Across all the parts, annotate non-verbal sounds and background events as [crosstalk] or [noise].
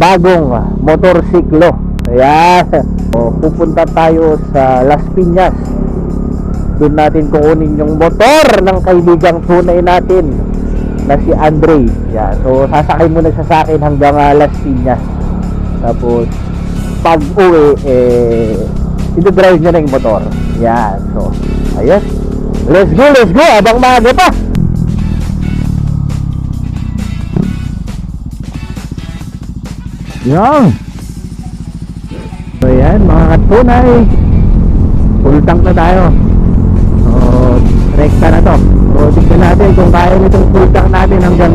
bagong motorsiklo. Ayan. O, pupunta tayo sa Las Piñas. Doon natin kukunin yung motor ng kaibigang tunay natin na si Andre. Yan. So, sasakay muna siya sa akin hanggang ah, Las Piñas. Tapos, pag uwi, eh, ito-drive niya na yung motor. Yan. So, ayos. Let's go, let's go. Abang maaga pa. Yan. So yan, mga katunay. Full tank na tayo. So, rekta na to. So, tignan natin kung kaya nitong full tank natin hanggang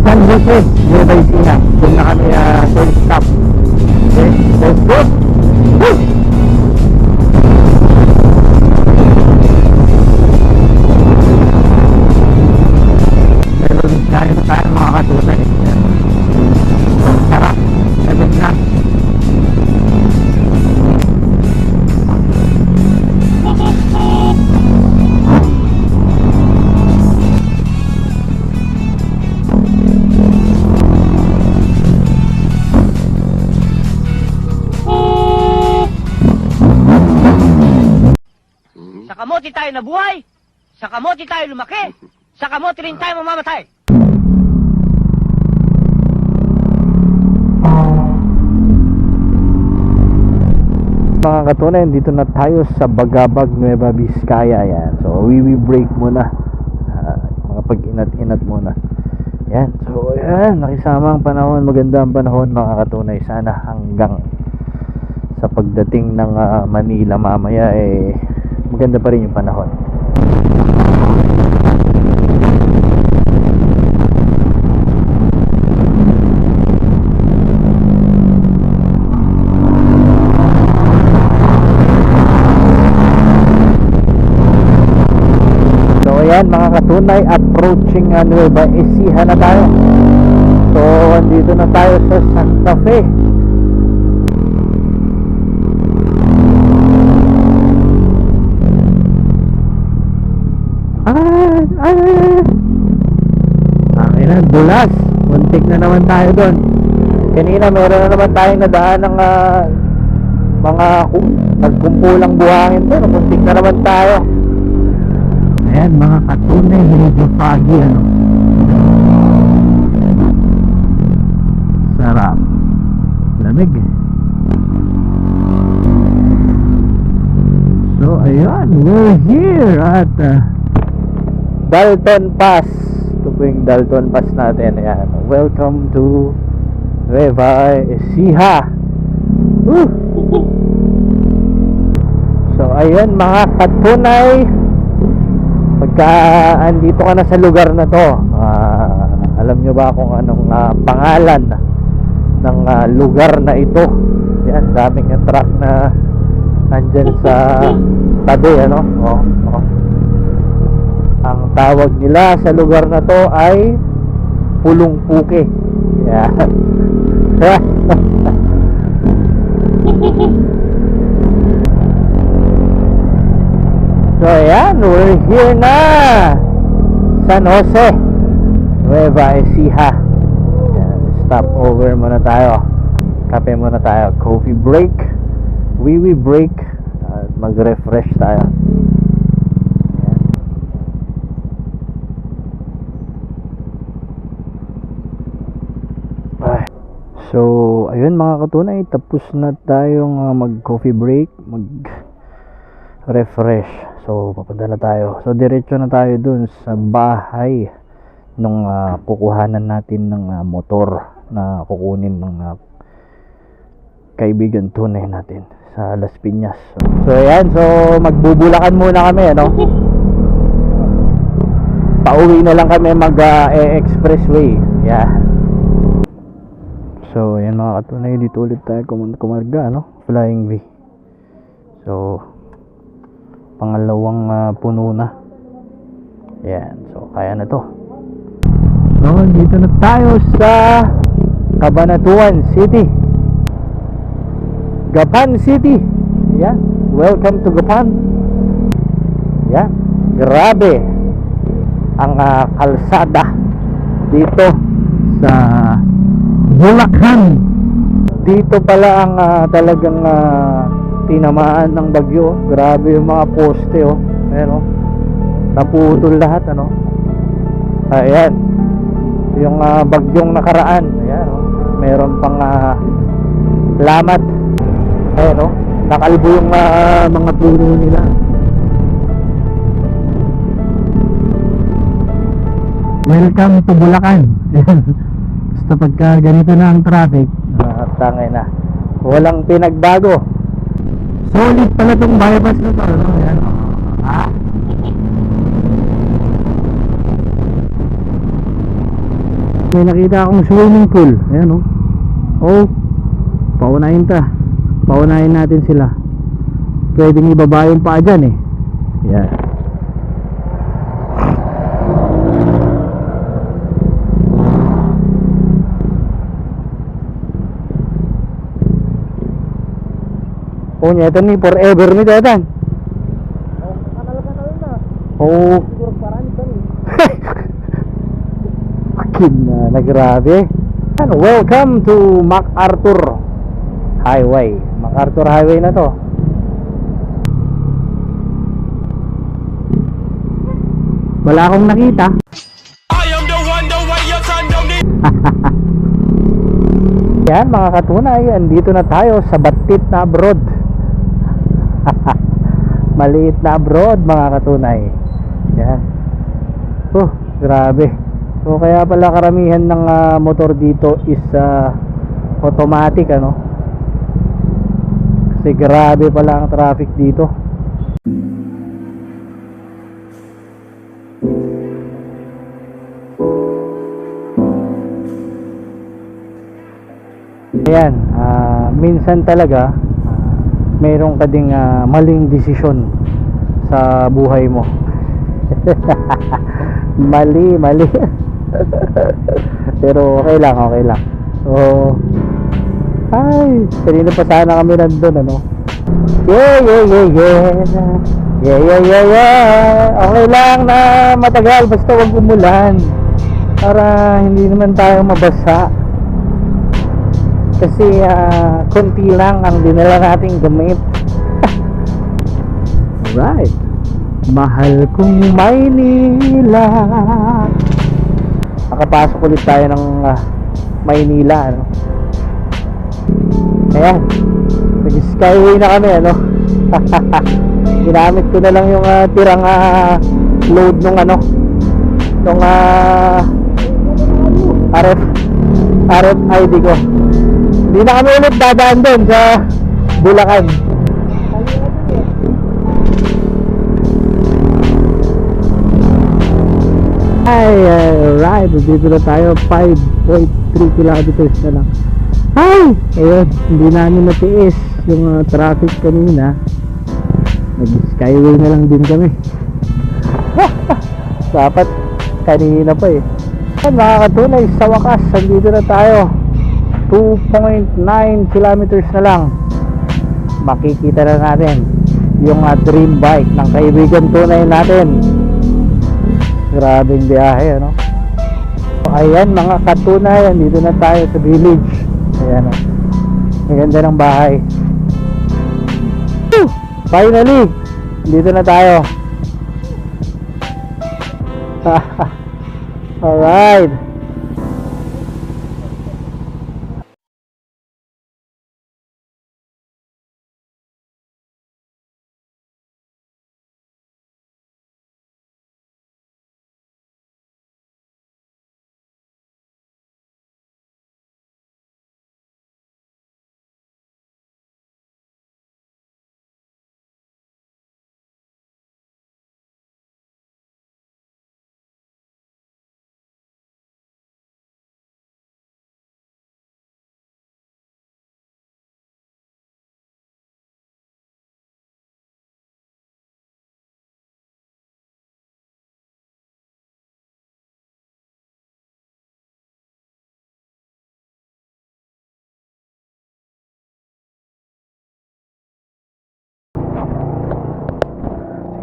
San Jose, Nueva Ecija. Doon na kami uh, full stop. Okay, let's go. Tayo lumaki, sa kamote rin tayo mamamatay. mga katunay, dito na tayo sa Bagabag, Nueva Vizcaya. Yan. So, we will break muna. Ah, mga pag-inat-inat muna. Yan. So, yan. Nakisama ang panahon. Maganda ang panahon, mga katunay. Sana hanggang sa pagdating ng ah, Manila mamaya, eh, maganda pa rin yung panahon. Ayan mga katunay, approaching uh, Nueva Ecija na tayo. So andito na tayo sa Santa Fe. Ay, ay, ay. Akin na, dulas. Muntik na naman tayo doon. Kanina meron na naman tayong nadaan ng ah, mga kum- nagkumpulang buhangin doon. Muntik na naman tayo. Ayan mga katunay, medyo foggy ano. Sarap. Lamig. So ayan, we're here at uh, Dalton Pass. Ito po yung Dalton Pass natin. Ayan. Welcome to Nueva Ecija. Woo! So ayan mga katunay, pagka andito ka na sa lugar na to ah, alam nyo ba kung anong ah, pangalan ng ah, lugar na ito? Yan daming yung truck na nandyan sa tabi ano? Oh, oh. ang tawag nila sa lugar na to ay Pulong Puke. Yan [laughs] [laughs] So ayan, we're here na. San Jose Nueva Ecija. Stop over muna tayo. Kape muna tayo. Coffee break. Wiwi break. At mag-refresh tayo. So, ayun mga katunay, tapos na tayong uh, mag-coffee break, mag refresh. So, papunta na tayo. So, diretso na tayo dun sa bahay nung ah, kukuhanan natin ng ah, motor na kukunin ng ah, kaibigan tunay natin sa Las Piñas. So, so ayan. So, magbubulakan muna kami, ano? Pauwi na lang kami mag-expressway. yeah. So, ayan mga katunay, dito ulit tayo kum- kumarga, no? Flying V. So, pangalawang ah, puno na. Ayan, so kaya na to. So, dito na tayo sa Cabanatuan City. Gapan City. Ayan, welcome to Gapan. Ayan, grabe ang ah, kalsada dito sa Bulacan. Dito pala ang ah, talagang ah, tinamaan ng bagyo. Grabe yung mga poste oh. Ayan oh. Naputol lahat ano. Ayan. Yung ah, bagyong nakaraan. Ayan oh. Meron pang ah, lamat. Ayan oh. Nakalbo yung ah, mga puno nila. Welcome to Bulacan. Basta pagka ganito na ang traffic, ah, tangay na. Walang pinagbago. Solid pala tong bypass na to, no? Ayan. Ah. May nakita akong swimming pool. Ayan, oh. Oh, paunahin ta. Paunahin natin sila. Pwedeng ibaba yung paa dyan, eh. Yan. Oh, ito ni forever ni Tetan. Oh, [laughs] Akin na, na grabe. And welcome to MacArthur Highway. MacArthur Highway na to. Wala akong nakita. I am the one, the way your son don't need. [laughs] Yan mga katunay, andito na tayo sa Batit na abroad. [laughs] Maliit na abroad mga katunay. Yan. Oh, grabe. So kaya pala karamihan ng ah, motor dito is ah, automatic ano. Kasi grabe pala ang traffic dito. Ayan, ah, minsan talaga mayroon ka ding ah, maling desisyon sa buhay mo. [laughs] mali, mali. [laughs] Pero okay lang, okay lang. So, ay, kanina pa sana kami nandun, ano? Yeah, yeah, yeah, yeah. Yeah, yeah, yeah, yeah. Okay lang na matagal, basta wag umulan. Para hindi naman tayo mabasa kasi ah, konti lang ang dinala nating gamit. [laughs] Right. Mahal kong Maynila. Nakapasok ulit tayo ng ah, Maynila ano. Ayan. Nag skyway na kami ano. [laughs] Ginamit ko na lang yung ah, tirang ah, load nung ano nung ah, RF RFID ko hindi na kami ulit dadaan doon sa Bulacan. Ay, alright. Dito na tayo. 5.3 kilometers na lang. Ay! Ayun, hindi namin natiis yung uh, traffic kanina. Nag-skyway na lang din kami. [laughs] Dapat kanina pa eh. Yan, mga katunay, sa wakas, andito na tayo. 2.9 kilometers na lang. Makikita na natin yung uh, dream bike ng kaibigan tunay natin. Grabing biyahe ano? Ayan mga katunay andito na tayo sa village. Ayan o maganda ng bahay. Finally! Dito na tayo. [laughs] Alright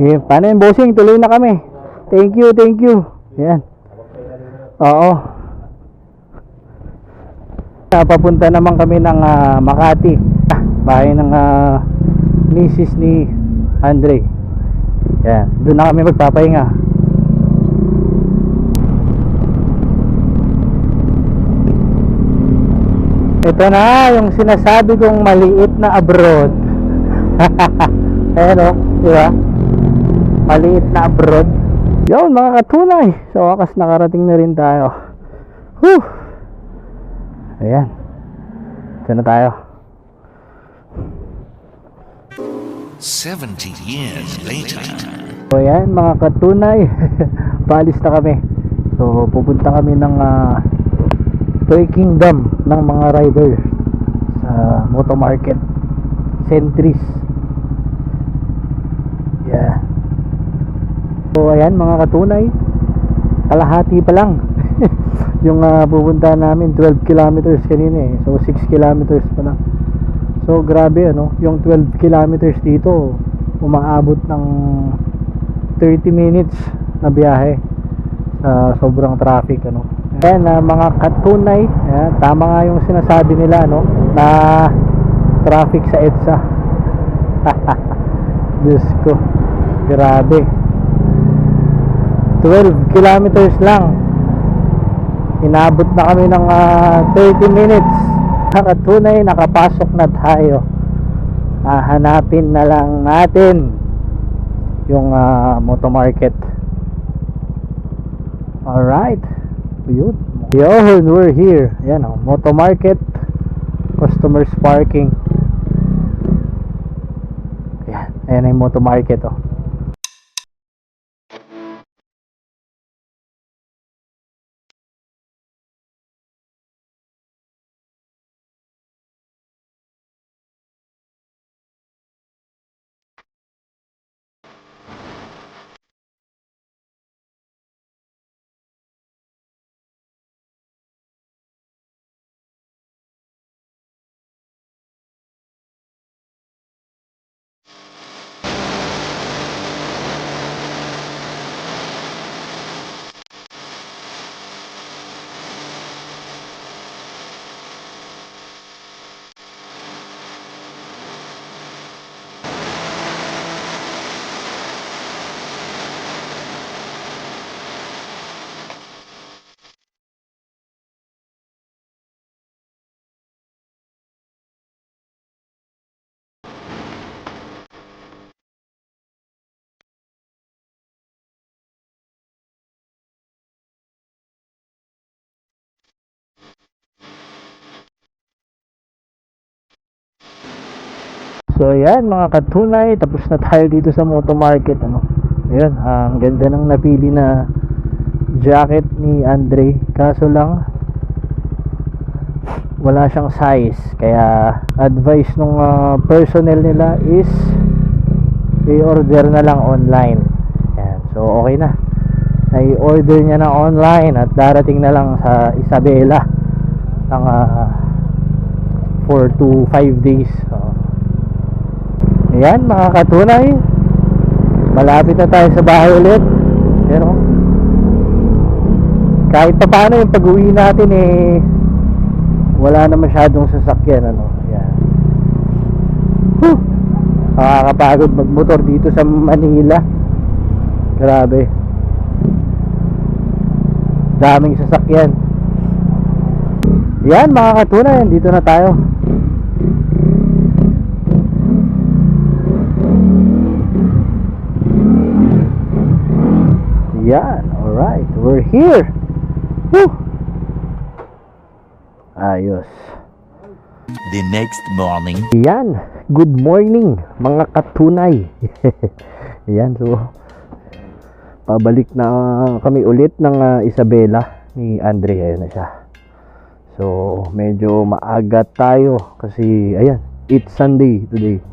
Sige, paano yung bossing? Tuloy na kami. Thank you, thank you. Yan. Oo. Ah, Papunta naman kami ng ah, Makati. Ah, bahay ng ah, misis ni Andre. Yan, doon na kami magpapahinga. Ito na yung sinasabi kong maliit na abroad. [laughs] Ayan o, di ba? Maliit na abroad. Yun mga katunay. Sa wakas nakarating na rin tayo. Whew. Ayan. Ito na tayo. 70 years later. So ayan mga katunay. [laughs] Paalis na kami. So pupunta kami ng ah, Toy Kingdom ng mga rider sa Moto Market. Centris. Yeah. So ayan mga katunay. Kalahati pa lang. [laughs] yung ah, pupunta namin 12 kilometers kanina eh. So 6 kilometers pa lang. So grabe ano, yung 12 kilometers dito umaabot ng 30 minutes na biyahe sa sobrang traffic ano. Ayan na mga katunay, ayan, tama nga yung sinasabi nila no na traffic sa EDSA. [laughs] Diyos ko, grabe. 12 kilometers lang. Inabot na kami ng ah, 30 minutes. Nakatunay, nakapasok na tayo. Hahanapin na lang natin yung ah, moto market. Alright. Yun. Yun, we're here. Yan oh, moto market. Customers parking. Yan. Ayan yung moto market oh. So ayan mga katunay, tapos na tayo dito sa moto market ano. Ayan, ang ganda ng napili na jacket ni Andre. Kaso lang wala siyang size. Kaya advice nung ah, personnel nila is i-order na lang online. Ayan, so okay na. I-order niya na online at darating na lang sa Isabela ng 4 to 5 days. So, Ayan mga katunay. Malapit na tayo sa bahay ulit. Ayan o Kahit pa paano yung pag uwi natin eh Wala na masyadong sasakyan ano. Ayan. Whew! Nakakapagod magmotor dito sa Manila. Grabe. Daming sasakyan. Yan mga Dito na tayo Yan, alright. We're here. Woo! Ayos. The next morning. Yan, good morning mga katunay. [laughs] Yan, so pabalik na kami ulit ng ah, Isabela ni Andre. Ayan na siya. So, medyo maaga tayo kasi ayan, it's Sunday today.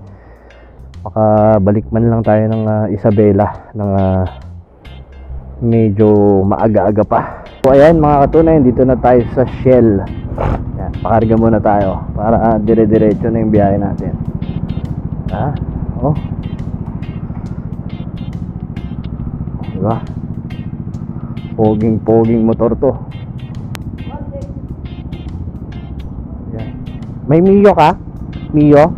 Makabalik man lang tayo ng ah, Isabela ng ah, medyo maaga-aga pa. So ayan mga katunay, dito na tayo sa Shell. Yan, pakarga muna tayo para ah, dire-diretso na yung biyahe natin. Ha? Oh. Diba? Poging-poging motor to. May Mio ka? Mio?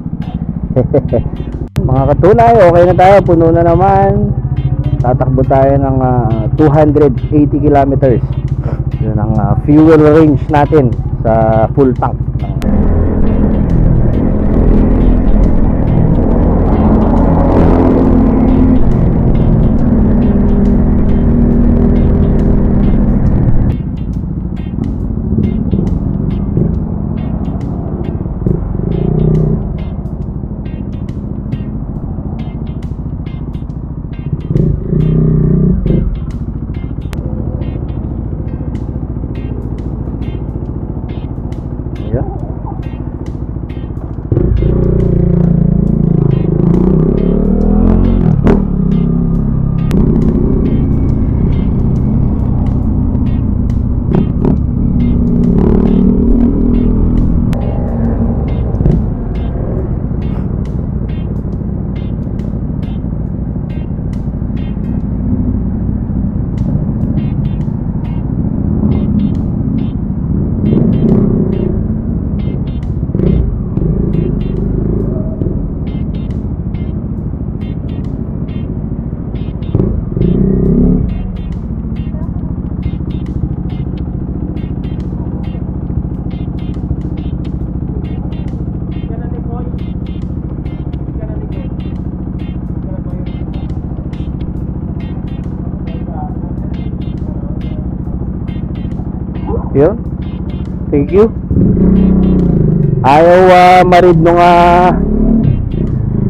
[laughs] Mga katunay, okay na tayo. Puno na naman. Tatakbo tayo ng ah, 280 kilometers. Yun ang ah, fuel range natin sa full tank. Thank you. Ayaw uh, marid nung uh,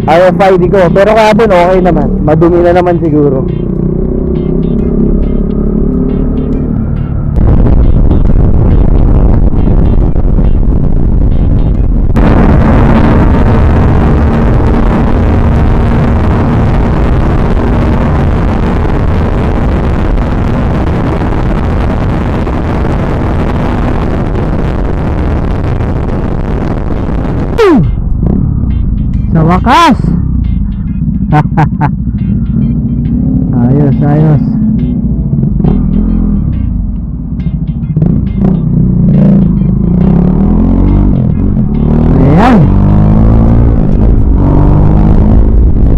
RFID ko. Pero kahapon okay naman. Madumi na naman siguro. Wakas! [laughs] ayos, ayos. Ayan.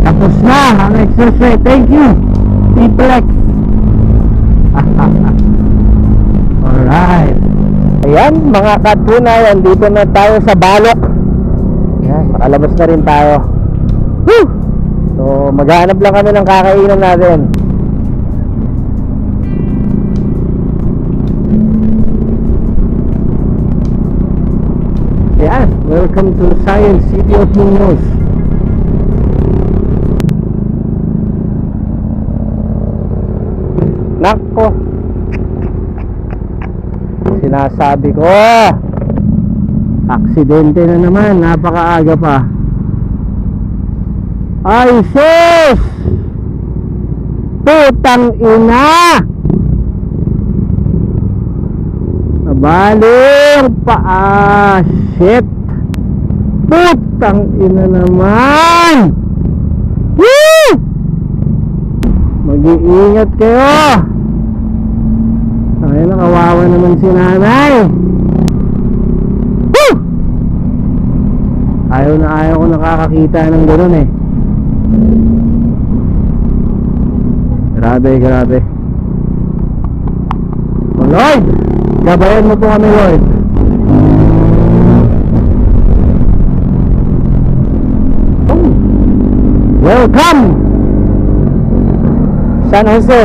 Tapos na ang exercise. Thank you. T-Flex. [laughs] Alright. Ayan, mga katunay, andito na tayo sa balok. Yan, makalabas na rin tayo. Woo! So, maghanap lang kami ng kakainan natin. Yan, welcome to Science City of Muñoz. Nako. Sinasabi ko. Aksidente na naman, napakaaga pa. Ay, sus! Putang ina! Nabaling pa, ah, shit! Putang ina naman! Woo! Mag-iingat kayo! Ay, nakawawa naman si nanay! Woo! Ayaw na ayaw ko nakakakita ng gano'n eh. Grabe, grabe. Oh Lord! Gabayan mo po kami, Lord. Welcome! San Jose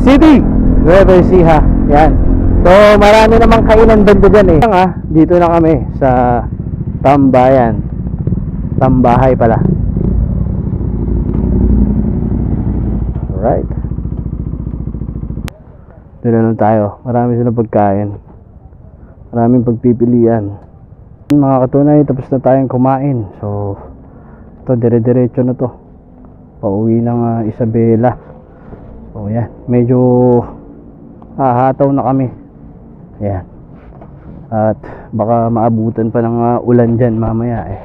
City, Nueva Ecija. Yan. So, marami namang kainan banda dyan eh. Nga, dito na kami sa Tambayan. Tambahay pala. Alright. Na lang tayo. Marami silang pagkain. Maraming pagpipilian. Mga katunay, tapos na tayong kumain. So, ito, dire-diretso na to. Pauwi ng ah, Isabela. So, yan. Medyo hahataw na kami. Ayan. At baka maabutan pa ng ah, ulan dyan mamaya eh.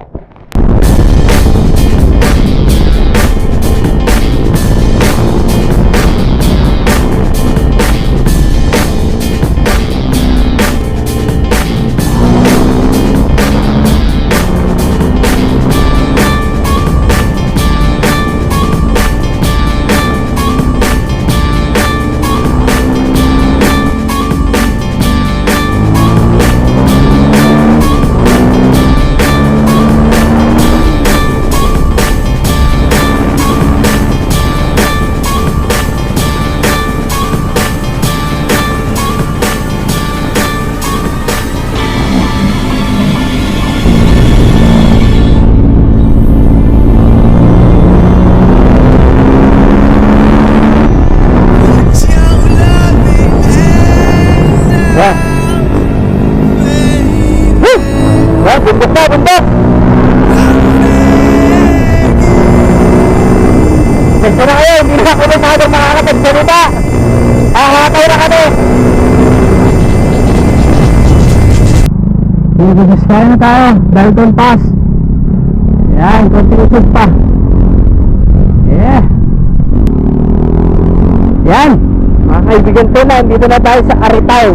Bibigis kaya na tayo, Dalton Pass. Yan, konti pa. Yeah. Yan, mga kaibigan ko na, dito na tayo sa Aritaw.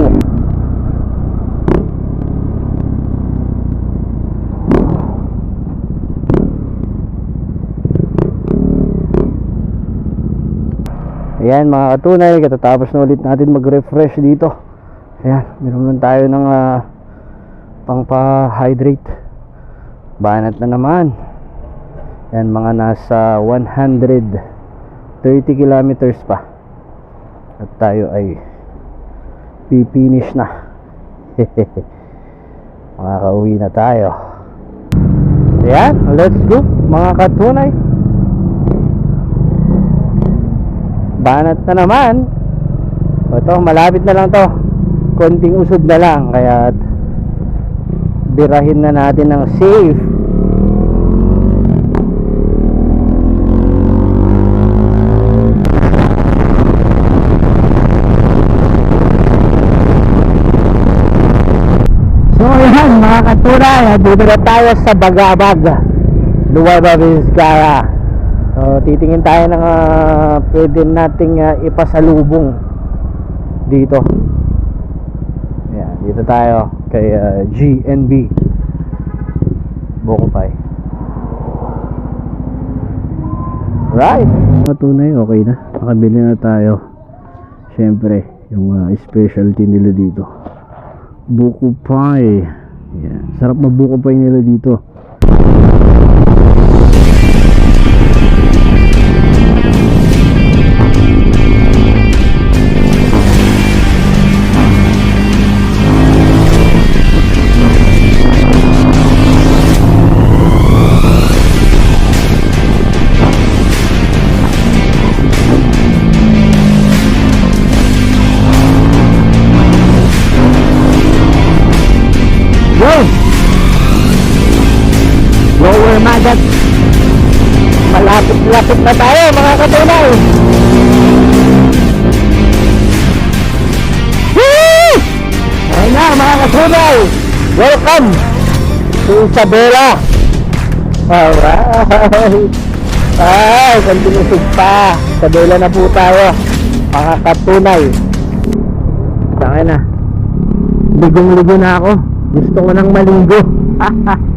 Ayan mga katunay, katatapos na ulit natin mag-refresh dito. Ayan, lang tayo ng ah, pang pa-hydrate. Banat na naman. Ayan, mga nasa 130 kilometers pa. At tayo ay pipinish na. [laughs] Makakauwi na tayo. Ayan, let's go mga katunay. banat na naman ito malapit na lang to konting usod na lang kaya birahin na natin ng safe So ayan mga katunay, dito na tayo sa Bagabag, Luwaba Vizcaya. So titingin tayo ng ah, pwede nating ah, ipasalubong dito. Ayan, dito tayo kay ah, GNB Bokopay. Right. Matunay, okay na. Nakabili na tayo. Siyempre, yung ah, specialty nila dito. Buko pie. Yan. Sarap na buko pie nila dito. Magat. Malapit-lapit na tayo mga katunay. Woo! Ayun na mga katunay. Welcome to Isabela. Alright. Ay, kontinusog pa. Isabela na po tayo. Mga katunay. Saan na? Ligong-ligo na ako. Gusto ko nang maligo. [laughs]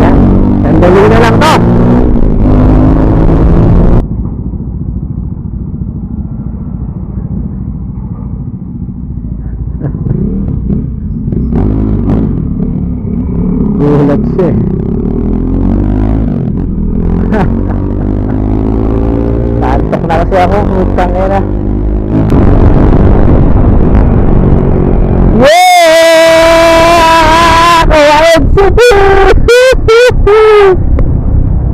Yan. Sandali na lang to. [laughs] Gulat siya eh. Tantok na kasi ako. Utang na. Yeah! [laughs] Kawain [laughs] City!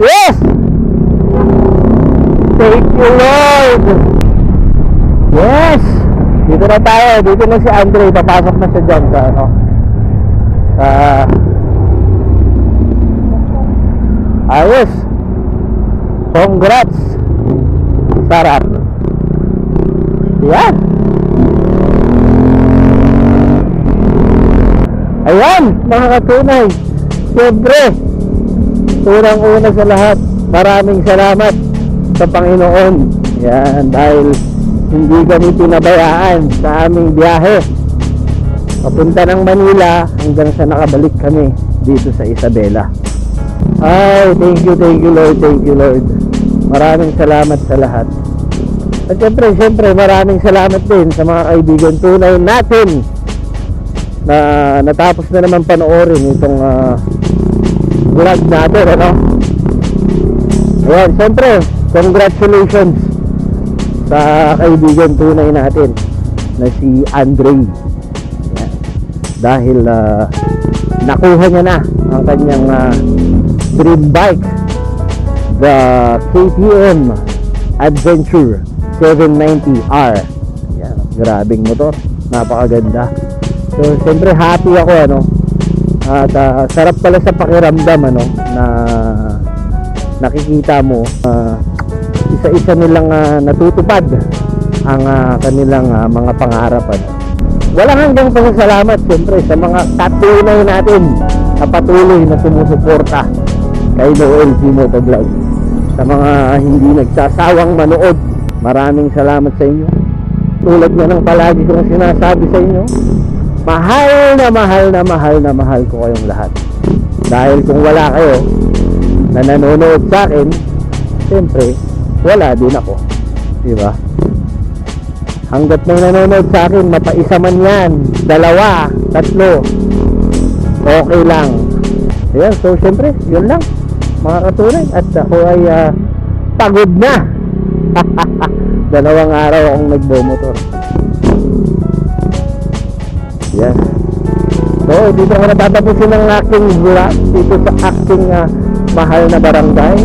Yes! Thank you, Lord! Yes! Dito na tayo. Dito na si Andre. Papasok na siya dyan sa ano. Sa... Ayos! Congrats! Sarap! Yan! Ayan, mga katunay. Siyempre, unang-una sa lahat, maraming salamat sa Panginoon. Yan, dahil hindi kami pinabayaan sa aming biyahe. Papunta ng Manila hanggang sa nakabalik kami dito sa Isabela. Ay, thank you, thank you Lord, thank you Lord. Maraming salamat sa lahat. At siyempre, siyempre, maraming salamat din sa mga kaibigan tunay natin na natapos na naman panoorin itong ah, vlog natin ano? Ayan syempre congratulations sa kaibigan tunay natin na si Andre. Ayan. dahil ah, nakuha niya na ang kanyang ah, dream bike the KTM Adventure 790R Ayan, grabing motor. Napakaganda. So, siyempre happy ako ano. At ah, sarap pala sa pakiramdam ano na nakikita mo ah, isa-isa nilang ah, natutupad ang ah, kanilang ah, mga pangarap ano. Walang hanggang pasasalamat siyempre sa mga katunay natin na patuloy na sumusuporta kay Noel G. Motovlog. Sa mga hindi nagsasawang manood, maraming salamat sa inyo. Tulad nga ng palagi kong sinasabi sa inyo, mahal na mahal na mahal na mahal ko kayong lahat. Dahil kung wala kayo na nanonood sa akin, siyempre, wala din ako. Di ba? Hanggat may nanonood sa akin, mapaisa man yan, dalawa, tatlo, okay lang. Ayan, so siyempre, yun lang, mga katunay. At ako ay ah, pagod na. [laughs] Dalawang araw akong nagbomotor. Yan. So, dito ko natatapusin ang aking vlog dito sa aking ah, mahal na barangay.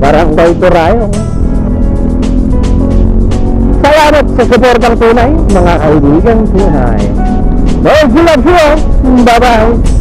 Barangay Turayong. Salamat sa suportang tunay, mga kaibigan tunay. Love you all. Bye-bye.